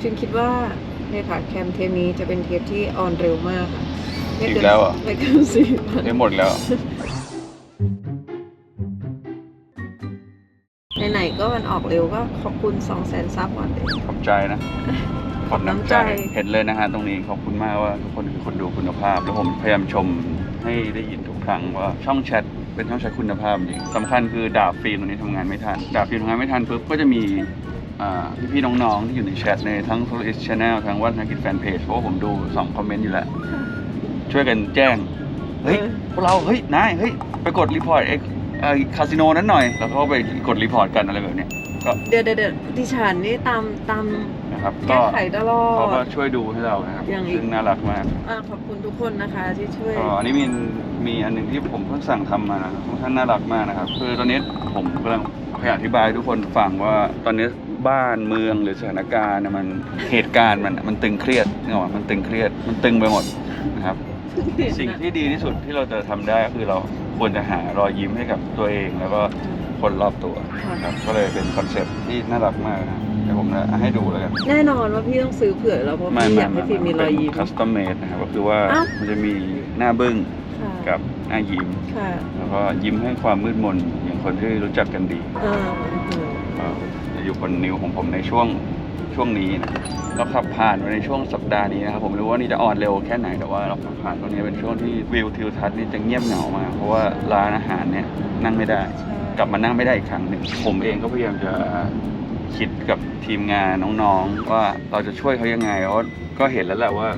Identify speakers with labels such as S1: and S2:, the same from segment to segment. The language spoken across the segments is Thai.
S1: ฟิล์มคิดว่าเนี่ยค่ะแคมเทปนี้จะเป็นเทปที่ออนเร็วมากค่ะไม่เน
S2: อีกแล้วเหรอ
S1: ไม่เกินสี่วัน
S2: ได้หมดแล้ว
S1: ไหนๆก็มันออกเร็วก็ขอบคุณ 2 0 0 0 0 0ซับก่อนเลย
S2: ขอบใจนะขอบน้ำใจ เห็นเลยนะฮะตรงนี้ขอบคุณมากว่าทุกคนคือคนดูคุณภาพ แล้วผมพยายามชมให้ได้ยินทุกครั้งว่าช่องแชทเป็นช่องแชทคุณภาพจริงสำคัญคือดาบฟิล์มตรงนี้ทำงานไม่ทัน ดาบฟิล์มทำงานไม่ทันปุ๊บก็จะมีอ่า พี่ๆน้องๆที่อยู่ในแชทในทั้ง s o l i s Channel ทั้งวัฒนกิจแฟนเพจเพราะว่าผมดูสองคอมเมนต์อยู่แล้ว ช่วยกันแจ้ง เฮ้ย พวกเรา เฮ้ย นาย เฮ้ย ไปกดรีพอร์ตไอ้ไอ้คาสิโนนั้นหน่อย แล้วเขาก็ไปกดรีพอร์ตกันอะไรแบบเนี้ยก็
S1: เดี๋ยวเดี๋ยวเดี๋ยวดิฉันนี่ตามตาม
S2: นะครับ
S1: แก้
S2: ก็
S1: ไขตลอ
S2: เขาก็
S1: ด
S2: ช่วยดูให้เรานะครับ
S1: อย่างอีก
S2: ซึ่งน่ารักมาก
S1: อ่าขอบคุณทุกคนนะคะที่ช่วย
S2: ก็อันนี้มีมีอันหนึ่งที่ผมเพิ่งสั่งทำมานะครับค่อนข้างน่ารักมากนะครับ คือตอนนี้ผมกำลังพยายามอธิบายให้ทุกคนฟังว่าตอนนี้ บ้านเมืองหรือสถานการณ์เนี่ยมันเหตุการณ์มันมันตึงเครียดนึกออกไหมมันตึงเครียดมันตึงไปหมดนะครับ สิ่งที่ดีที่สุดที่เราจะทำได้ก็คือเราควรจะหารอยยิ้มให้กับตัวเองแล้วก็คนรอบตัวนะครับก็เลยเป็นคอนเซ็ปต์ที่น่ารักมากนะครับเดี๋ยวผมจะให้ดูแล้วกัน
S1: แน่นอนว่าพี่ต้องซื้อเผื่อแล้วเพราะพี่อยากให้ฟิล์มมีรอยยิ้ม
S2: คัสตอมเมดนะครับก็คือว่า
S1: อ้าว
S2: มันจะมีหน้าบึ้ง
S1: ค่ะ
S2: กับหน้ายิ้ม
S1: ค่ะ
S2: แล้วก็ยิ้มให้ความมืดมนอย่างคนที่รู้จักกันดี
S1: อ
S2: ยู่บนนิ้วของผมในช่วงช่วงนี้นะเราขับผ่านมาในช่วงสัปดาห์นี้นะครับผมไม่รู้ว่านี่จะออนเร็วแค่ไหนแต่ว่าเราขับผ่านตรงนี้เป็นช่วงที่วิวทิวทัศน์นี่จะเงียบเหงามากเพราะว่าร้านอาหารเนี่ยนั่งไม่ได้ กลับมานั่งไม่ได้อีกครั้งหนึ่งผมเองก็พยายามจะคิดกับทีมงานน้องๆ ว่าเราจะช่วยเขายังไงเพราะก็เห็นแล้วแหละว่า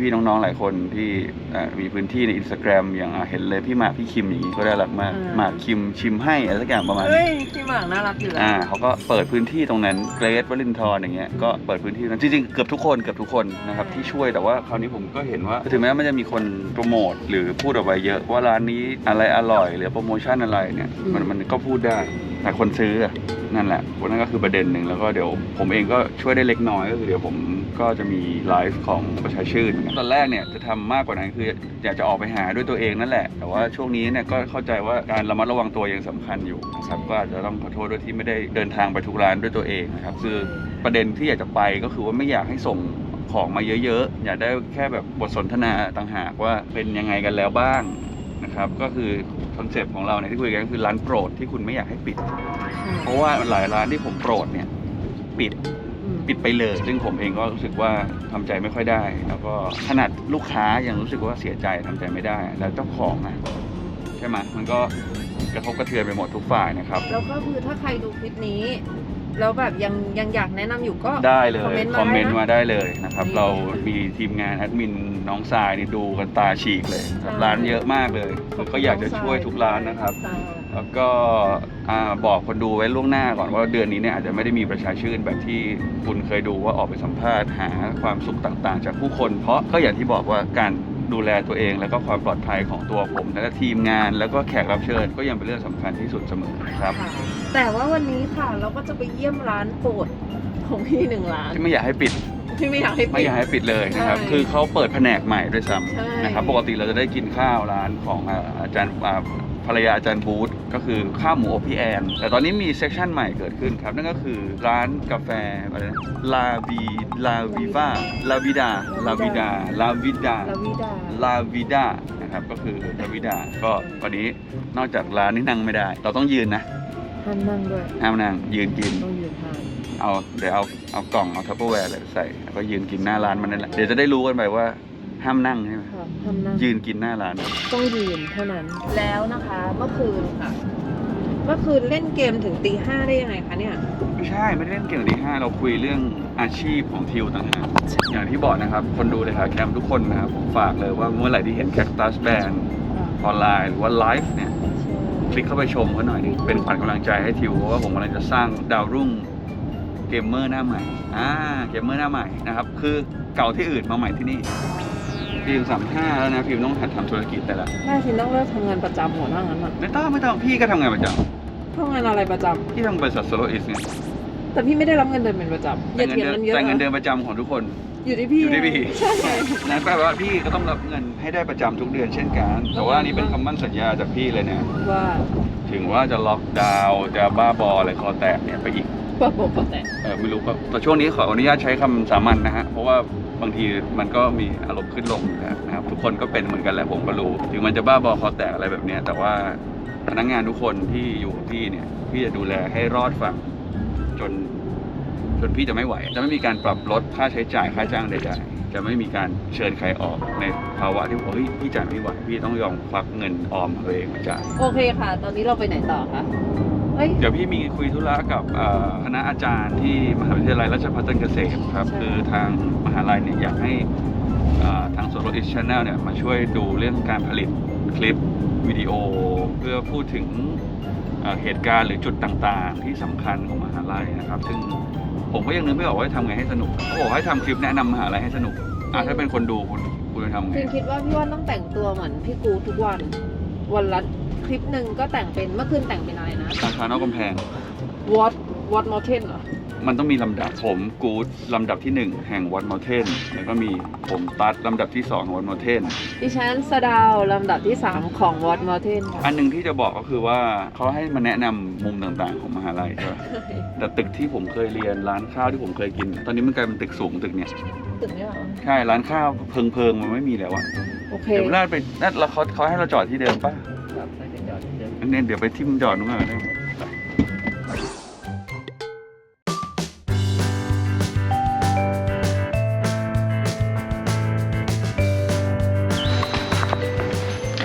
S2: พี่ๆน้องๆหลายคนที่เอ่อมีพื้นที่ในอินสตาแกรมอย่างอะเห็นเลยพี่หมากพี่คิมอย่างนี้ก็ได้รักมากหมากคิมชิมให้อะไรสักอย่างประมาณนี้
S1: เฮ้ยพี่หมากน่ารักอยู่แล้ว
S2: อ่าเขาก็เปิดพื้นที่ตรงนั้นเกรทวลินทร์อย่างเงี้ยก็เปิดพื้นที่นั้นจริงๆเกือบทุกคนเกือบทุกคนนะครับที่ช่วยแต่ว่าคราวนี้ผมก็เห็นว่าถึงแม้มันจะมีคนโปรโมทหรือพูดออกไปเยอะว่าร้านนี้อะไรอร่อยหรือโปรโมชั่นอะไรเนี่ยมันมันก็พูดได้แต่คนซื้ออะ นั่นแหละนั่นก็คือประเด็นหนึ่งแล้วก็เดี๋ยวผมเองก็ช่วยได้เล็กน้อยก็คือเดี๋ยวผมก็จะมีไลฟ์ของประชาชื่นตอนแรกเนี่ยจะทำมากกว่านั้นคืออยากจะออกไปหาด้วยตัวเองนั่นแหละ แต่ว่าช่วงนี้เนี่ยก็เข้าใจว่าการระมัดระวังตัวยังสำคัญอยู่นะครับก็อาจจะต้องขอโทษด้วยที่ไม่ได้เดินทางไปทุกร้านด้วยตัวเองนะครับคือประเด็นที่อยากจะไปก็คือว่าไม่อยากให้ส่งของมาเยอะๆ อยากได้แค่แบบบทสนทนาต่างหากว่าเป็นยังไงกันแล้วบ้าง นะครับก็คือคอนเซปต์ของเราเนี่ยที่คุยกันก็คือร้านโปรดที่คุณไม่อยากให้ปิด เพราะว่าหลายร้านที่ผมโปรดเนี่ยปิด
S1: อืม
S2: ปิดไปเลย ซึ่งผมเองก็รู้สึกว่าทำใจไม่ค่อยได้ แล้วก็ขนาดลูกค้ายังรู้สึกว่าเสียใจทำใจไม่ได้ แล้วเจ้าของนะใช่ไหมมันก็กระทบกระเทือนไปหมดทุกฝ่ายนะครับ
S1: แล้วก็คือถ้าใครดูคลิปนี้ แล้วแบบยังยังอยากแนะนำอยู่ก็
S2: ได้เลย
S1: คอมเมนต์
S2: คอมเมนต์
S1: มา
S2: มา
S1: ได้
S2: ได้เลยนะครับ
S1: นี่
S2: เรามีทีมงานแอดมิน น้องทรายนี่ดูกันตาฉีกเลยครับ
S1: ใช่
S2: ร้านเยอะมากเลยผมก็อยากจะช่วยทุกร้านนะครับ
S1: ค่ะ
S2: แล้วก็อ่าบอกคนดูไว้ล่วงหน้าก่อนว่าเดือนนี้เนี่ยอาจจะไม่ได้มีประชาชื่นแบบที่คุณเคยดูว่าออกไปสัมภาษณ์หาความสุขต่างๆ จากผู้คน เพราะก็อย่างที่บอกว่าการดูแลตัวเอง แล้วก็ความปลอดภัยของตัวผมและทีมงาน แล้วก็แขกรับเชิญก็ยังเป็นเรื่องสำคัญที่สุดเสมอครับ
S1: ค่ะแต่ว่าวันนี้ค่ะเราก็จะไปเยี่ยมร้านโปรดของพี่หนึ่งร้าน
S2: ที่ไม่อยากให้ปิด
S1: ที่ไม่อยากให้ปิด
S2: ไม่อยากให้ปิดเลยนะครับ
S1: ใช่
S2: คือเขาเปิดแผนกใหม่ด้วยซ้
S1: ใช่ำ
S2: นะครับ ปกติเราจะได้กินข้าวร้านของอ่าอาจารย์อ่าภรรยาอาจารย์บูธก็คือข้าวหมูอบพี่แอน แต่ตอนนี้มีเซสชันใหม่เกิดขึ้นครับ นั่นก็คือร้านกาแฟอะไรนะลาวีลาวิวาลาวิดาลาวิดาลาวิดา
S1: ลาวิดา
S2: ลาวิดานะครับก็คือลาวิดาก็วันนี้นอกจากร้านนี้นั่งไม่ได้ เราต้องยืนนะ
S1: ห้ามนั่งด้วย
S2: ห้ามนั่งยืนกิน
S1: ต้องยืนทาน
S2: เอาเดี๋ยวเอาเอากล่องเอาทัพเปอร์แวร์อะไรใส่แล้วก็ยืนกินหน้าร้านมันนั่นแหละเดี๋ยวจะได้รู้กันไปว่าห้ามนั่งใช่ไหม
S1: ค่ะห้ามนั่ง
S2: ยืนกินหน้าร้าน
S1: ต้องยืนเท่านั้น แล้วนะคะเมื่อคืนค่ะ เมื่อคืนเล่นเกมถึงตีห้าได้ยังไงคะเนี่ย
S2: ไม่ใช่ไม่ได้เล่นเกมที่ห้าเราคุยเรื่องอาชีพของทิวต่างหากอย่างที่บอกนะครับ คนดูเลยค่ะแคมทุกคนนะครับผมฝากเลยว่าเมื่อไหร่ที่เห็นแคคตัสแบนออนไลน์หรือว่าไลฟ์เนี่ย คลิกเข้าไปชมเขาหน่อยหนึงเป็นขวัญกำลังใจให้ทิวเพราะว่าผมกำลังจะสร้างดาวรุ่ง เกมเมอร์หน้าใหม่อ่าเกมเมอร์หน้าใหม่นะครับ คือเก่าที่อื่นมาใหม่ที่นี่พิมสามห้าแล้วนะพิมต้องหัดทำธุรกิจแต่ละ
S1: น่าชินต้องเลิกทำงานประจำหัวหน้างั้นอะ
S2: ไม่ต้องไม่ต้องพี่ก็ทำงานประจ
S1: ทำงานอะไรประจำำ
S2: พี่ทำบริษัทโซโลอิสเนี่ย
S1: แต่พี่ไม่ได้รับเงินเดือนเป็นประจำอย่าเถียงกันเยอะ
S2: แต่เงินเดือ
S1: นะ
S2: นประจำของทุกคน
S1: อยู่ที่พี่
S2: อยู่ที่พี่
S1: ใช่ไง
S2: นั่นแปลว่าพี่ก็ต้องรับเงินให้ได้ประจำทุกเดือนเช่นกัน แต่ว่าอันนี่เป็นคำมั่นสัญญาจากพี่เลยเนี่ย
S1: ว่า
S2: ถึงว่าจะล็อกดาวน์จะบ้าบออะไรคอแตกเนี่ยไปอีก
S1: ปะโปะปะแตะ
S2: เออไม่รู้ก็แต่ช่วงนี้ขออนุญาตใช้คำสามัญนะฮะ เพราะว่าบางทีมันก็มีอารมณ์ขึ้นลงนะครับ ทุกคนก็เป็นเหมือนกันแหละผมก็รู้ ถึงมันจะบ้าบอคอแตกอะไรแบบเนี้ยแต่ว่าพนักงานทุกคนที่อยู่กับพี่เนี่ย พี่จะดูแลให้รอดฝั่งจน จนพี่จะไม่ไหว จะไม่มีการปรับลดค่าใช้จ่ายค่าจ้างใดๆจะไม่มีการเชิญใครออกในภาวะที่เฮ้ยพี่จ่ายไม่ไหว พี่ต้องยอมควักเงินออมของตัวเองมาจ่าย
S1: โอเคค่ะ ตอนนี้เราไปไหนต่อคะ เฮ้ย
S2: เดี๋ยวพี่มีคุยธุระกับเอ่อคณะอาจารย์ที่มหาวิทยาลัยราชภัฏจันทร์เกษมครับ
S1: ใช่
S2: คือทางมหาลัยเนี่ยอยากให้เอ่อทางโซโลอิชช n แนลเนี่ยมาช่วยดูเรื่องการผลิตคลิปวิดีโอ เพื่อพูดถึงเอ่อเหตุการณ์หรือจุดต่างๆ ที่สำคัญของมหาลัยนะครับ ซึ่งผมก็ยังนึกไม่ออกว่าจะทำไงให้สนุกเขาบอกให้ทำคลิปแนะนำมหาลัยให้สนุกอะถ้าเป็นคนดูคุณคุณจะทำไง
S1: พิมคิดว่าพี่ว่านต้องแต่งตัวเหมือนพี่กูทุกวันวันละ คลิปหนึ่งก็แต่งเป็นเมื่อคืนแต่งเป็นอะไรนะ
S2: ราคานอกกำแพง
S1: What What Mountain เหรอ
S2: มันต้องมีลำดับผมกู๊ดลำดับที่1แห่งวัดมอเทนแล้วก็มีผมตัดลำดับที่2ของวัดมอเทน
S1: ดิฉันสะดาวลำดับที่ 3 ของ What Mountain ค่ะ
S2: อันหนึ่งที่จะบอกก็คือว่าเขาให้มาแนะนำมุมต่างๆ ของมหาลัยใช่ไหมแต่ตึกที่ผมเคยเรียนร้านข้าวที่ผมเคยกิน ตอนนี้มันกลายเป็นตึกสูงตึกเนี้ย
S1: ตึกนี้เหรอ
S2: ใช่ร้านข้าวเพิงเพิงๆมันไม่มีแล้วอะ
S1: โอเค
S2: เดี๋ยวน่าไปน่าเราเขาเขาให้เราจอดที่เดิมป่ะ
S3: ครับไปจ อดที่เดิม
S2: เนี่ยเดี๋ยวไปที่มึงจอดนู้นก่อนได้ไหมไป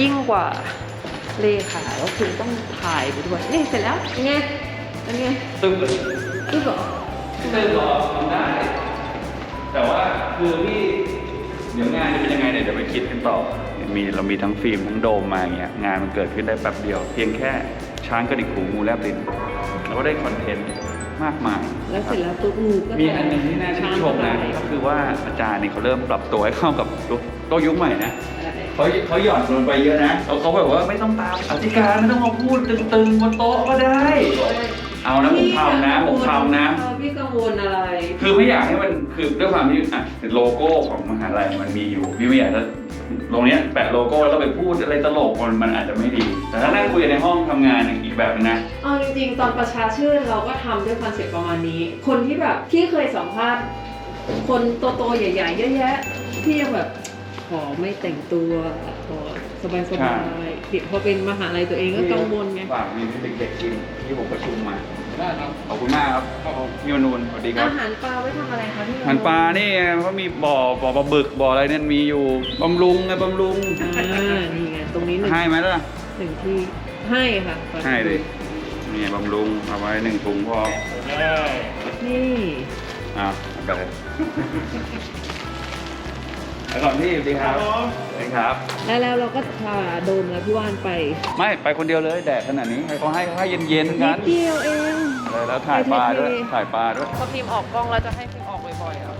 S1: ยิ่งกว่าเลขาก็คือต้องถ่ายไปด้วยนี่เสร็จแล้วเป็นไงเป็นไง
S2: ตึกเลย
S1: คือเหรอ
S2: เติมรอทำได้ แต่ว่าคือพี่เดี๋ยวงานจะเป็นยังไงเนี่ยเดี๋ยวไปคิดกันต่อ มีเรามีทั้งฟิล์มทั้งโดมมาอย่างเงี้ยงานมันเกิดขึ้นได้แป๊บเดียว เพียงแค่ช้างกระดิกหูงูแลบลิ้นเราก็ได้คอนเทนต์มากมาย
S1: แล้วเสร็จแล้วปุ๊บงูก็
S2: มีอันหนึงที่น่าชื่นชมนะก็คือว่าอาจารย์นี่เขาเริ่มปรับตัวให้เข้ากับโต๊ะยุคใหม่นะเขาเขาหย่อนลงไปเยอะนะเขาเขาแบบว่าไม่ต้องตามอธิการไม่ต้องมาพูดตึงๆบนโต๊ะก็ได้ เอานะผมทำนะผมทำนะ
S1: เออพี่กังวลอะไร
S2: คือไม่อยากให้มันคือด้วยความที่อะโลโก้ของมหาลัยมันมีอยู่พี่ไม่อยากจะ ตรงเนี้ยแปะโลโก้แล้วไปพูดอะไรตลกมันมันอาจจะไม่ดี แต่ถ้านั่งคุยกันในห้องทำงานอีกแบบนึงนะ
S1: เอาจริงๆ ตอนประชาชื่นเราก็ทำด้วยคอนเซ็ปต์ประมาณนี้ คนที่แบบพี่เคยสัมภาษณ์คนโตๆใหญ่ๆเยอะแยะพี่ยังแบบขอไม่แต่งตัวขอสบาย
S2: ใช่
S1: ๆเดี๋ยวพอเป็นมหาลัยตัวเองก็กังวลไง
S2: ฝากมีเด็กๆกินที่ผมประชุมมา
S3: ได้ครับ
S2: ขอบคุณมากครับพี่มนูนสวัสดีครับ
S1: อาหารปลาไว้ทำอะไรคะพี่
S2: อาหันปลานี่เขามีบ่อบ่อปลาบึกบ่ออะไรเนี่ยมีอยู่บำรุงไงบำรุง
S1: อ่านี่ไงตรงนี้หนึ่ง
S2: ให้ไหมล่ะ
S1: หนึ่งที่ให้ค่ะ
S2: ให้ดินี่บำรุงเอาไว้หนึ่งถุงพอ
S3: ได้
S1: นี่
S2: อะเอาไปเลย ไปก่อนพี่สวัสดีครับสวัสดีครับ
S1: แล้วแล้วเราก็พาโดมและพี่ว่านไป
S2: ไม่ไปคนเดียวเลยแดดขนาดนี้ให้เขาให้ให้เย็นๆ
S1: นิ
S2: กั
S1: ด
S2: น
S1: เดียวเอง
S2: เลยแล้วถ่ายปลาด้วย
S1: เท่ๆ
S2: ถ่ายปลาด้วย
S1: พอพิมพ์ออกกล้องแล้วจะให้พิมพ์ออกบ่อยๆอะ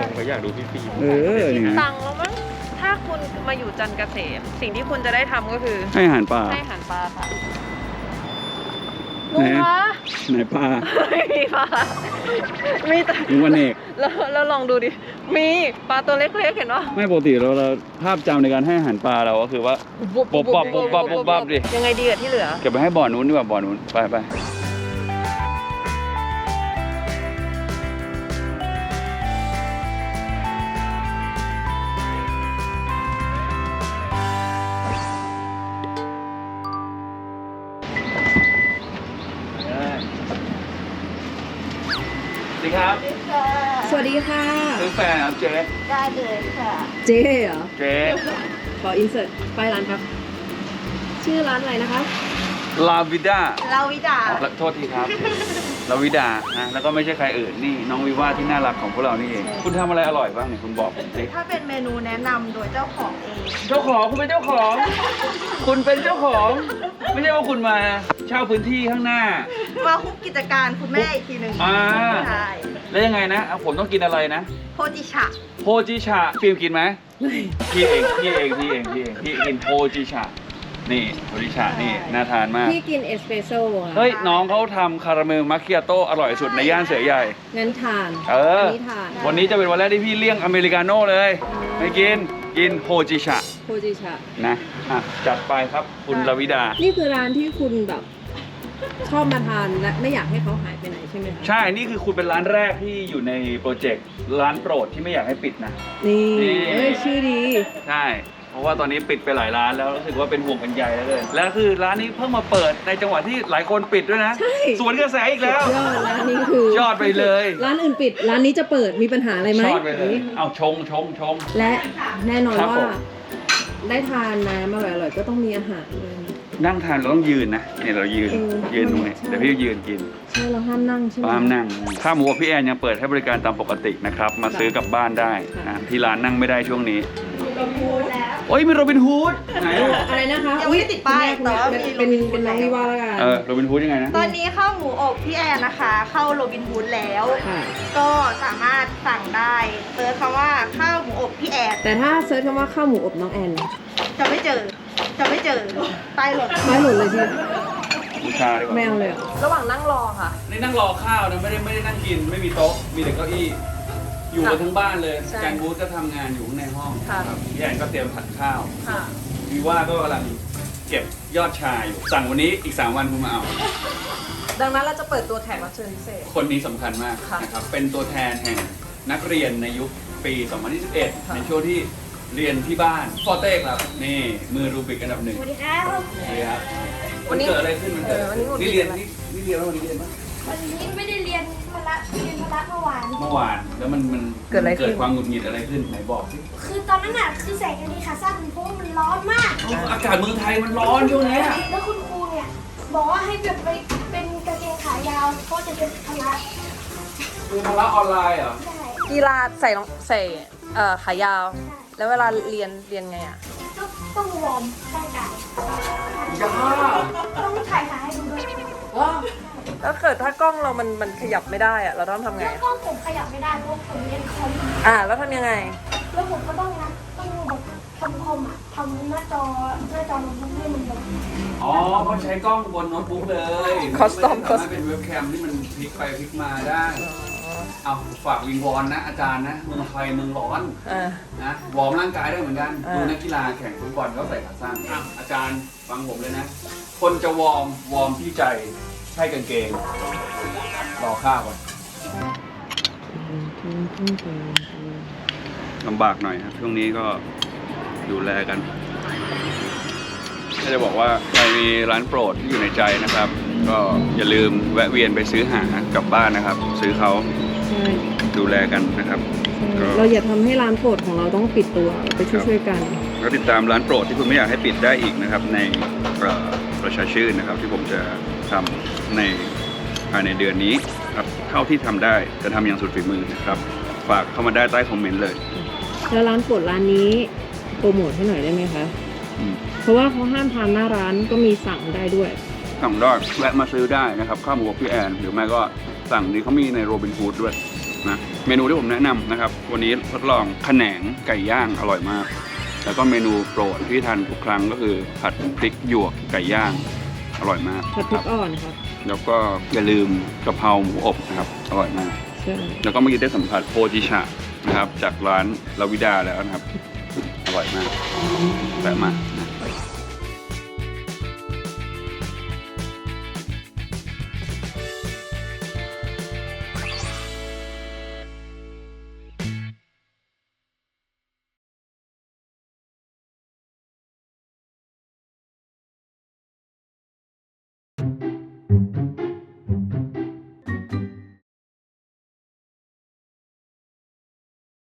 S3: ผมก็อยากดูพี่ฟิล์ม
S2: เออนี่ไง
S1: ตังค์แล้วมั้ง ถ้าคุณมาอยู่จันทร์เกษม สิ่งที่คุณจะได้ทำก็คือ
S2: ให้อาหารปลา
S1: ให้อาหารปลาค่ะ
S2: ไหน
S1: ลุงคะ
S2: ไหนปลา
S1: ไม่มีปลามีแต่
S2: ลุงวันเอก
S1: แล้วแล้วลองดูดิ มีปลาตัวเล็กๆเห็นปะ
S2: ไม่ปกติเราเราภาพจำในการให้อาหารปลาเราก็คือว่าปุ๊บปั๊บปุ๊บปั๊บปุ๊บปั๊บดิ
S1: ยังไงดีกับที่เหลือ
S2: เก็บไปให้บ่อนู้นดีกว่าบ่อนู้นไปไป
S1: ค่ะ
S2: ซื้อแฟนครับเจ๊
S4: ได้เลยค่ะ
S1: เจ๊เหรอ
S2: เจ๊
S1: ขออินเสิร์ตไปร้านครับ ชื่อร้านอะไรนะคะ
S2: ลาวิด้า
S4: ลาวิดา
S2: โทษทีครับ ลาวิดานะแล้วก็ไม่ใช่ใครอื่นนี่น้องวิว่าที่น่ารักของพวกเรานี่เอง คุณทำอะไรอร่อยบ้างเนี่ยคุณบอกผมสิ
S4: ถ้าเป็นเมนูแนะนำโดยเจ้าของเอง
S2: เจ้าของคุณเป็นเจ้าของ คุณเป็นเจ้าของ ไม่ใช่ว่าคุณมาเช่าพื้นที่ข้างหน้า
S4: มาคุกกิจการคุณแม่อีกทีหนึ่ง
S2: อ่า
S4: ใช่
S2: แล้วยังไงนะอะผมต้องกินอะไรนะ
S4: โพจิชะ
S2: โพจิชาฟิล์มกินไหมพี่เองพี่เองพี่เองพี่เองพี่กินโพจิชานี่โพจิชานี่น่าทานมาก
S1: พี่กินเอสเปรสโซ่อะ
S2: เฮ้ยน้องเขาทำคาราเมลมัคคิอาโต้อร่อยสุดในย่านเสือใหญ่
S1: งั้นทาน
S2: เออ
S1: นนี้ทาน
S2: วันนี้จะเป็นวันแรกที่พี่เลี่ยงอเมริกาโน่เลย ไม่กินกินโฮจิชะ
S1: โคจิชะ
S2: นะอะจัดไปครับคุณลวิดา
S1: นี่คือร้านที่คุณแบบ ชอบมาทานและไม่อยากให้เขาหายไปไหนใช่ไหมคะ
S2: ใช่ นี่คือคุณเป็นร้านแรกที่อยู่ในโปรเจกต์ร้านโปรดที่ไม่อยากให้ปิดนะ
S1: นี่
S2: นี่
S1: เอ้ยชื่อดี
S2: ใช่ เพราะว่าตอนนี้ปิดไปหลายร้านแล้วรู้สึกว่าเป็นห่วงเป็นใยแล้วเลย แล้วคือร้านนี้เพิ่งมาเปิดในจังหวะที่หลายคนปิดด้วยนะ
S1: ใช่
S2: สวนกระแสอีกแล้ว
S1: ยอดร้านนี้คือย
S2: อดไปเลย
S1: ร้านอื่นปิด ร้านนี้จะเปิดมีปัญหาอะไรไหม
S2: ชอดไปเลยเอาชงชงชง
S1: และแน่นอน
S2: ครับ
S1: ว่า
S2: ผม
S1: ได้ทานน้ำอร่อยๆก็ต้องมีอาหารด้วย นะ
S2: นั่งทานเราต้องยืนนะเนี่ยเรายืน
S1: เออ
S2: ยืนตรงนี้
S1: ใช่
S2: เดี๋ยวพี่ยืนกิน
S1: ใช่เราห้ามนั่งใช่ไหม
S2: ป้ามนั่งข้าวหมูกับพี่แอนยังเปิดให้บริการตามปกตินะครับ มาซื้อกลับบ้านได้นะที่ร้านนั่งไม่ได้ช่วงนี้
S4: แล้ว
S2: โอ้ยมีโรบินฮูดไหนอะ
S1: อะไรนะคะ
S4: ยังไม่ได้ติดป้าย
S1: คุณแม่
S4: แต่ว่า
S1: คุณ
S4: มี
S1: แม่เป็น
S4: โลโก้
S1: เป็นน้องวิว่าแล้วกัน
S2: เออโรบินฮูดยังไงนะ
S4: ตอนนี้ข้าวหมูอบพี่แอนนะคะ เข้าโรบินฮูดแล้ว
S1: ค่ะ
S4: ก็สามารถสั่งได้เซิร์ชคำว่าข้าวหมูอบพี่แอน
S1: แต่ถ้าเซิร์ชคำว่าข้าวหมูอบน้องแอน
S4: จะไม่เจอ จะไม่เจอใต้รถ
S1: ไม่หล่นเลยที
S2: บูชาดีกว่า
S1: ไม่เอาเลยเหรอระหว่างนั่งรอค่ะ
S2: นี่นั่งรอข้าวนะไม่ได้ไม่ได้นั่งกิน ไม่มีโต๊ะมีแต่เก้าอี้ อยู่กันทั้งบ้านเลย
S1: ใช่
S2: แกงบูธก็ทำงานอยู่ข้างในห้อง
S1: ค่ะ
S2: ครับพี่แอนก็เตรียมผัดข้าว
S1: ค่ะ
S2: วีว่าก็กำลังเก็บยอดชาอยู่สั่งวันนี้อีก 3 วันคุณมาเอา
S1: ดังนั้นเราจะเปิดตัวแขกรับเชิญพิเศษ
S2: คนนี้สำคัญมาก
S1: ค่ะ
S2: นะครับ เป็นตัวแทนแห่งนักเรียนในยุคปี 2021ในช่วงที่ เรียนที่บ้านฟอเต้ครับ นี่มือรูบิกอันดับหนึ่ง
S4: สวัสดีครับ
S2: สวัสดีครับ
S1: วันนี้
S2: เกิดอะไรขึ้นมันเกิด
S1: เออวันนี้หงุดหงิ
S2: นี่
S1: ด
S2: เรียน
S1: อะไร
S2: นี่นี่เรียนแล้ววันนี้เรียนปะ
S5: วันนี้ไม่ได้เรียนพละเรียนพละเมื่อวาน
S2: เมื่อวานแล้วมันมัน
S1: เกิดอะไร
S2: มันเกิ
S1: ขึ้
S2: ด
S1: น
S2: ความหงุดหงิดอะไรขึ้นไหนบอกสิ
S5: คือตอนนั้นน่ะคือใส่กางเกงขาสั้นเพราะว่ามันร้อนมาก
S2: อากาศเมืองไทยมันร้อนช่วงเนี้ย
S5: แล้วคุณครูเนี่ยบอกว่าให้แบบไปเป็นกางเกงขายาวเพราะจะเป็นพละ
S2: คือภาระออนไลน์เหรอ
S5: ได้
S1: กีฬาใส่รองใส่เอ่อขายาว แล้วเวลาเรียนเรียนไงอะ
S5: ต้องต้องวอร์มร่างกาย
S2: ยา
S5: ต้องถ่ายขาให้ดูด้วย
S1: แล้วเกิดถ้ากล้องเรามันมันขยับไม่ได้อะเราต้องทำไง
S5: แล้วก็ผมขยับไม่ได้เพราะผมเรียนคอม
S1: อ่า แล้วทำยังไง
S5: แล้วผมก็ต้องนะต้องแบบทำคอมอะทำหน้าจอหน้าจอโน้ตบุ๊กให้มันแบบ
S2: อ๋อเขาใช้กล้องบนโน้ตบุ๊กเลย
S1: Custom
S2: ไม่ได้สามารถเป็นเว็บแคมที่มันพลิกไปพลิกมาได้ เอาฝากวิงวอนนะ อาจารย์นะเมืองไทยเมืองร้อน
S1: อ่า
S2: นะวอร์มร่างกายได้เหมือนกัน
S1: อ่า
S2: ดูนักกีฬาแข่งฟุตบอลก็ใส่ขาสั้นอะอาจารย์ฟังผมเลยนะ คนจะวอร์มวอร์มที่ใจให้กางเกงรอข้าวก่อนลำบากหน่อยครับช่วงนี้ก็ดูแลกัน ก็จะบอกว่าใครมีร้านโปรดที่อยู่ในใจนะครับ ก็อย่าลืมแวะเวียนไปซื้อหากลับบ้านนะครับ ซื้อเขา
S1: ใช่
S2: ดูแลกันนะครับก็
S1: เราอย่าทำให้ร้านโปรดของเราต้องปิดตัวไปช่วยๆกัน
S2: ก็ติดตามร้านโปรดที่คุณไม่อยากให้ปิดได้อีกนะครับ ในเอ่อประชาชื่นนะครับ ที่ผมจะทำในภายในเดือนนี้ครับเท่าที่ทำได้จะทำอย่างสุดฝีมือนะครับ ฝากเข้ามาได้ใต้คอมเมนต์เลย
S1: แล้วร้านโปรดร้านนี้โปรโมทให้หน่อยได้ไหมคะ
S2: อืม
S1: เพราะว่าเขาห้ามทานหน้าร้านก็มีสั่งได้ด้วย
S2: สั่งได้แวะมาซื้อได้นะครับข้าวหมูกับพี่แอนหรือไม่ก็ สั่งนี้เขามีในโรบินฟูดด้วยนะเมนูที่ผมแนะนำนะครับ วันนี้ทดลองขนงไก่ย่างอร่อยมาก แล้วก็เมนูโปรดที่ทานทุกครั้งก็คือผัดพริกหยวกไก่ย่างอร่อยมาก
S1: ผัดพริกอ่อนครับ
S2: แล้วก็อย่าลืมกะเพราหมูอบนะครับอร่อยมาก
S1: ใช่
S2: แล้วก็เมื่อกี้ได้สัมผัสโพจิชะนะครับ จากร้านลาวิดาแล้วนะครับ อร่อยมากแต่มาก